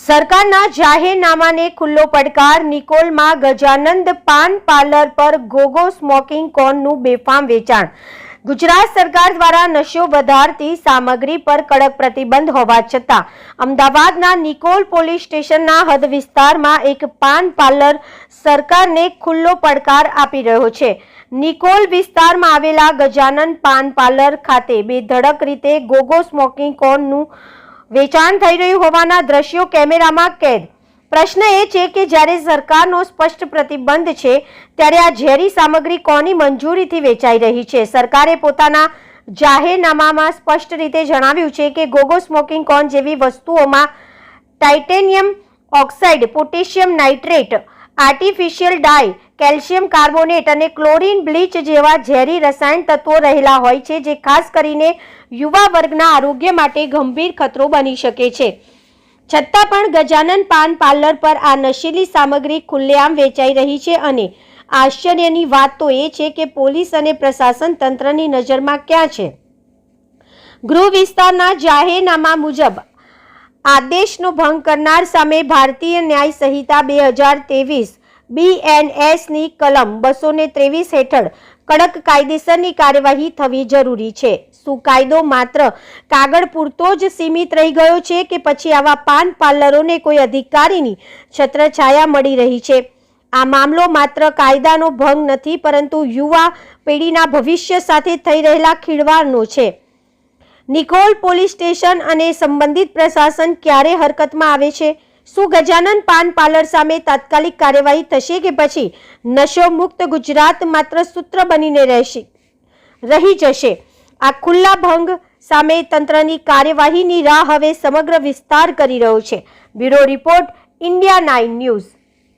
સરકારના જાહેરનામાને ખુલ્લો પડકાર, નિકોલમાં ગજાનંદ પાન પાર્લર પર ગોગો સ્મોકિંગ કોનનું બેફામ વેચાણ. ગુજરાત સરકાર દ્વારા નશો વધારતી સામગ્રી પર કડક પ્રતિબંધ હોવા છતાં, અમદાવાદના નિકોલ પોલીસ સ્ટેશનના હદ વિસ્તારમાં એક પાન પાર્લર સરકારને ખુલ્લો પડકાર આપી રહ્યો છે. નિકોલ વિસ્તારમાં આવેલા ગજાનંદ પાન પાર્લર ખાતે બેધડક રીતે ગોગો સ્મોકિંગ કોનનું વેચાણ થઈ રહ્યું હોવાના દ્રશ્યો કેમેરામાં કેદ. પ્રશ્ન એ છે કે જ્યારે સરકારનો સ્પષ્ટ પ્રતિબંધ છે, ત્યારે આ ઝેરી સામગ્રી કોની મંજૂરીથી વેચાઈ રહી છે? સરકારે પોતાના જાહેરનામામાં સ્પષ્ટ રીતે જણાવ્યું છે કે ગોગો સ્મોકિંગ કોન જેવી વસ્તુઓમાં titanium oxide, potassium nitrate, artificial dye calcium carbonate અને ક્લોરીન બ્લીચ જેવા ઝેરી રસાયણ તત્વો રહેલા હોય છે, જે ખાસ કરીને યુવા વર્ગના આરોગ્ય માટે ગંભીર ખતરો બની શકે છે. છતાં પણ ગજાનન પાન પાર્લર પર આ નશીલી સામગ્રી ખુલ્લેઆમ વેચાઈ રહી છે અને આશ્ચર્યની વાત તો એ છે કે પોલીસ અને પ્રશાસન તંત્રની નજરમાં ક્યાં છે? ગૃહ વિસ્તારના જાહેરનામા મુજબ, આદેશનો ભંગ કરનાર સામે ભારતીય ન્યાય સંહિતા બે હજાર ત્રેવીસ બીએનએસની કલમ બસો ને ત્રેવીસ હેઠળ કડક કાયદેસરની કાર્યવાહી થવી જરૂરી છે. શું કાયદો માત્ર કાગળ પૂરતો જ સીમિત રહી ગયો છે કે પછી આવા પાન પાર્લરોને કોઈ અધિકારીની છત્રછાયા મળી રહી છે? આ મામલો માત્ર કાયદાનો ભંગ નથી, પરંતુ યુવા પેઢીના ભવિષ્ય સાથે થઈ રહેલા ખીડવારનો છે. નિકોલ પોલીસ સ્ટેશન અને સંબંધિત પ્રશાસન ક્યારે હરકતમાં આવે છે? શું ગજાનન પાન પાર્લર સામે તાત્કાલિક કાર્યવાહી થશે કે પછી નશો મુક્ત ગુજરાત માત્ર સૂત્ર બનીને રહેશે? રહી જશે. આ ખુલ્લા ભંગ સામે તંત્રની કાર્યવાહીની રાહ હવે સમગ્ર વિસ્તાર કરી રહ્યો છે. Bureau report, India nine news.